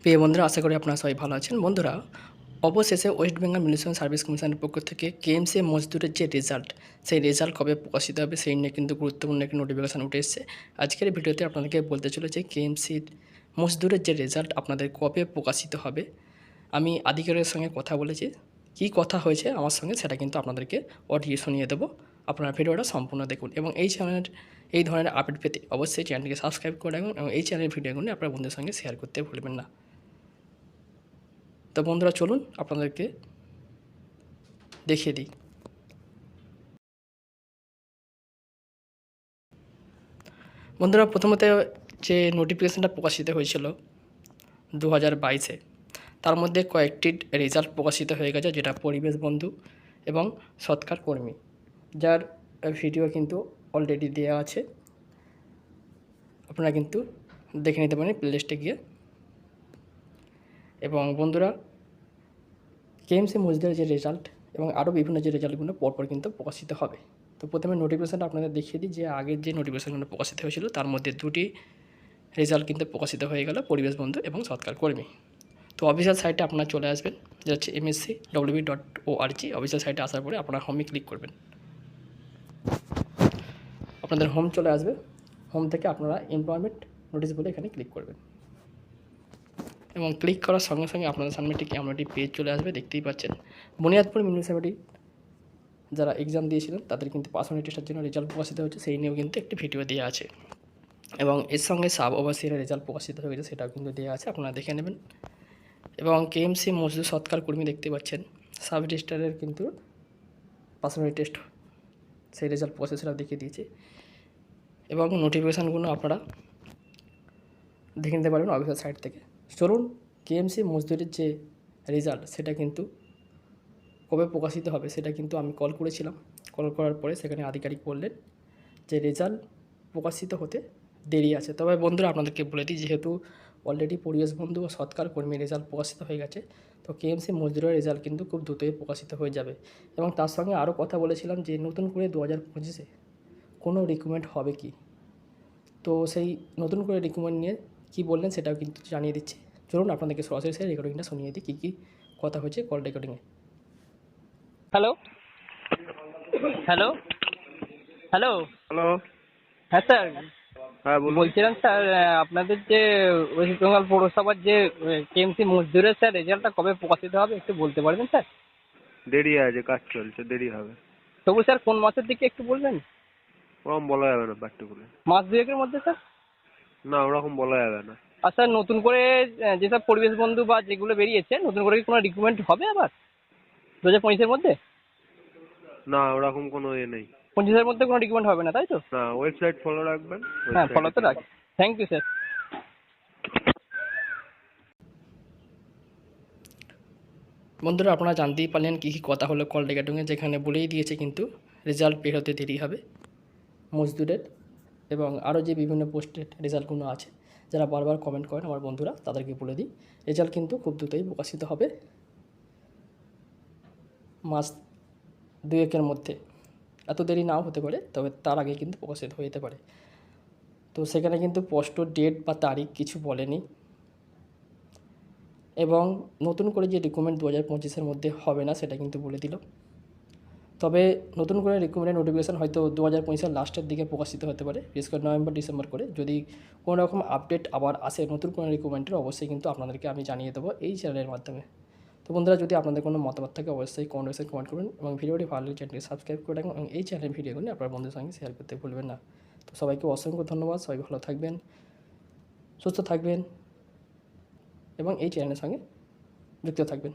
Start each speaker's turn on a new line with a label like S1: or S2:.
S1: প্রিয় বন্ধুরা, আশা করি আপনারা সবাই ভালো আছেন। বন্ধুরা, অবশেষে ওয়েস্ট বেঙ্গল মিউনিসিপ্যাল সার্ভিস কমিশনের পক্ষ থেকে কেএমসি মজদুরের যে রেজাল্ট, সেই রেজাল্ট কবে প্রকাশিত হবে, সেই নিয়ে কিন্তু গুরুত্বপূর্ণ একটি নোটিফিকেশান উঠে এসেছে। আজকের ভিডিওতে আপনাদেরকে বলতে চলেছে কেএমসির মজদুরের যে রেজাল্ট, আপনাদের কবে প্রকাশিত হবে। আমি আধিকারিকের সঙ্গে কথা বলেছি। কী কথা হয়েছে আমার সঙ্গে, সেটা কিন্তু আপনাদেরকে অডিও শুনিয়ে দেবো। আপনারা ভিডিওটা সম্পূর্ণ দেখুন এবং এই চ্যানেলের এই ধরনের আপডেট পেতে অবশ্যই চ্যানেলটিকে সাবস্ক্রাইব করে রাখুন এবং এই চ্যানেলের ভিডিওগুলি আপনার বন্ধুদের সঙ্গে শেয়ার করতে ভুলবেন না। তো বন্ধুরা চলুন আপনাদেরকে দেখিয়ে দিই। বন্ধুরা প্রথমত যে নোটিফিকেশানটা প্রকাশিত হয়েছিল দু হাজার বাইশে, তার মধ্যে কয়েকটি রেজাল্ট প্রকাশিত হয়ে গেছে, যেটা পরিবেশ বন্ধু এবং সৎকার কর্মী, যার ভিডিও কিন্তু অলরেডি দেওয়া আছে। আপনারা কিন্তু দেখে নিতে পারেন প্লেলিস্টে গিয়ে। এবং বন্ধুরা কেএমসি মসজিদের যে রেজাল্ট এবং আরও বিভিন্ন যে রেজাল্টগুলো পরপর কিন্তু প্রকাশিত হবে। তো প্রথমে নোটিফিকেশানটা আপনাদের দেখিয়ে দিই যে আগের যে নোটিফিকেশানগুলো প্রকাশিত হয়েছিল, তার মধ্যে দুটি রেজাল্ট কিন্তু প্রকাশিত হয়ে গেল, পরিবেশ বন্ধু এবং সৎকার কর্মী। তো অফিসিয়াল সাইটে আপনারা চলে আসবেন, যেটা হচ্ছে MSC WB dot O R official সাইটে আসার পরে আপনারা হোমে ক্লিক করবেন। আপনাদের হোম চলে আসবে হোম থেকে আপনারা এমপ্লয়মেন্ট নোটিশ বলে এখানে ক্লিক করবেন। এবং ক্লিক করার সঙ্গে সঙ্গে আপনাদের সামনে একটি একটি পেজ চলে আসবে, দেখতেই পাচ্ছেন। বুনিয়াদপুর মিউনিসিপ্যালিটি যারা এক্সাম দিয়েছিলেন, তাদের কিন্তু পার্সোনাল টেস্টের জন্য রেজাল্ট প্রকাশিত হয়েছে, সেই নিয়েও কিন্তু একটি ভিডিও দেওয়া আছে। এবং এর সঙ্গে সাব ওভারসিয়ারের রেজাল্ট প্রকাশিত হয়ে গেছে সেটাও কিন্তু দেওয়া আছে, আপনারা দেখে নেবেন। এবং কেএমসি মজদুর সৎকার কর্মী দেখতে পাচ্ছেন সাব রেজিস্টারের কিন্তু পার্সোনাল টেস্ট সেই রেজাল্ট প্রসেস সেটাও দেখিয়ে দিয়েছে। এবং নোটিফিকেশানগুলো আপনারা দেখে নিতে পারবেন অফিসিয়াল সাইট থেকে। চলুন কেএমসি মজদুরের যে রেজাল্ট সেটা কিন্তু কবে প্রকাশিত হবে সেটা কিন্তু আমি কল করেছিলাম। কল করার পরে সেখানে আধিকারিক বললেন যে রেজাল্ট প্রকাশিত হতে দেরি আছে। তবে বন্ধুরা আপনাদেরকে বলে দিই, যেহেতু অলরেডি পরিবেশ বন্ধু ও সৎকার কর্মী রেজাল্ট প্রকাশিত হয়ে গেছে, তো কেএমসি মজদুরের রেজাল্ট কিন্তু খুব দ্রুতই প্রকাশিত হয়ে যাবে। এবং তার সঙ্গে আরও কথা বলেছিলাম যে নতুন করে দু হাজার পঁচিশে কোনো রিক্রুটমেন্ট হবে কি? তো সেই নতুন করে রিক্রুটমেন্ট নিয়ে কী বললেন সেটাও কিন্তু জানিয়ে দিচ্ছি। চলুন আপনাদেরকে সরাসরি সেই রেকর্ডিংটা শুনিয়ে দিই কী কী কথা হয়েছে কল রেকর্ডিংয়ে
S2: হ্যালো হ্যালো হ্যালো
S3: হ্যালো
S2: হ্যাঁ স্যার।
S3: হ্যাঁ
S2: বলছিলাম স্যার আপনাদের যে ওয়েস্ট বেঙ্গল পৌরসভার যে কেএমসি মজদুরের স্যার রেজাল্টটা কবে প্রকাশিত হবে একটু বলতে পারবেন স্যার?
S3: দেরি আছে কাজ চলছে দেরি হবে।
S2: তবু স্যার কোন মাসের দিকে একটু বলবেন?
S3: ওরকম বলা যাবে না পার্টিকুলার
S2: মাস দুয়েকের মধ্যে স্যার?
S3: না ওরকম বলা যাবে না।
S2: আর স্যার নতুন করে যেসব পরিবেশ বন্ধু বা যেগুলো বেরিয়েছে নতুন করে কি কোনো রিক্রুটমেন্ট হবে আবার? দু হাজার পঁচিশের মধ্যে?
S3: না ওরকম কোনো ইয়ে নেই।
S2: পঁচিশের মধ্যে কোনো রিক্রুটমেন্ট হবে না তাই তো?
S3: না ওয়েবসাইট ফলো রাখবেন
S2: হ্যাঁ ফলো তো
S3: এ-
S2: রাখ। থ্যাংক ইউ স্যার
S1: বন্ধুরা আপনারা জানতেই পারলেন কী কী কথা হলো কল রেকর্ডিংয়ে যেখানে বলেই দিয়েছে কিন্তু রেজাল্ট বের হতে দেরি হবে। মজদুরের এবং আরও যে বিভিন্ন পোস্টের রেজাল্টগুলো আছে, যারা বারবার কমেন্ট করেন, আমার বন্ধুরা তাদেরকে বলে দিই, রেজাল্ট কিন্তু খুব দ্রুতই প্রকাশিত হবে। মাস দুয়েকের মধ্যে। এত দেরি নাও হতে পারে, তবে তার আগে কিন্তু প্রকাশিত হয়ে যেতে পারে। তো সেখানে কিন্তু স্পষ্ট ডেট বা তারিখ কিছু বলেনি। এবং নতুন করে যে ডকুমেন্ট দু হাজার পঁচিশের মধ্যে হবে না, সেটা কিন্তু বলে দিল তবে নতুন করে রিক্রুটমেন্টের নোটিফিকেশান হয়তো দু হাজার পঁচিশের লাস্টের দিকে প্রকাশিত হতে পারে, বিশেষ করে নভেম্বর, ডিসেম্বর করে। যদি কোনো রকম আপডেট আবার আসে নতুন কোনো রিক্রুটমেন্টের অবশ্যই কিন্তু আপনাদেরকে আমি জানিয়ে দেবো এই চ্যানেলের মাধ্যমে। তো বন্ধুরা, যদি আপনাদের কোনো মতামত থাকে, অবশ্যই কমেন্ট কমেন্ট করবেন এবং ভিডিওটি ভালো লাগলে চ্যানেলটি সাবস্ক্রাইব করে রাখুন এবং এই চ্যানেলের ভিডিওগুলি আপনার বন্ধুদের সঙ্গে শেয়ার করতে ভুলবেন না। তো সবাইকে অসংখ্য ধন্যবাদ, সবাই ভালো থাকবেন, সুস্থ থাকবেন এবং এই চ্যানেলের সঙ্গে যুক্ত থাকবেন।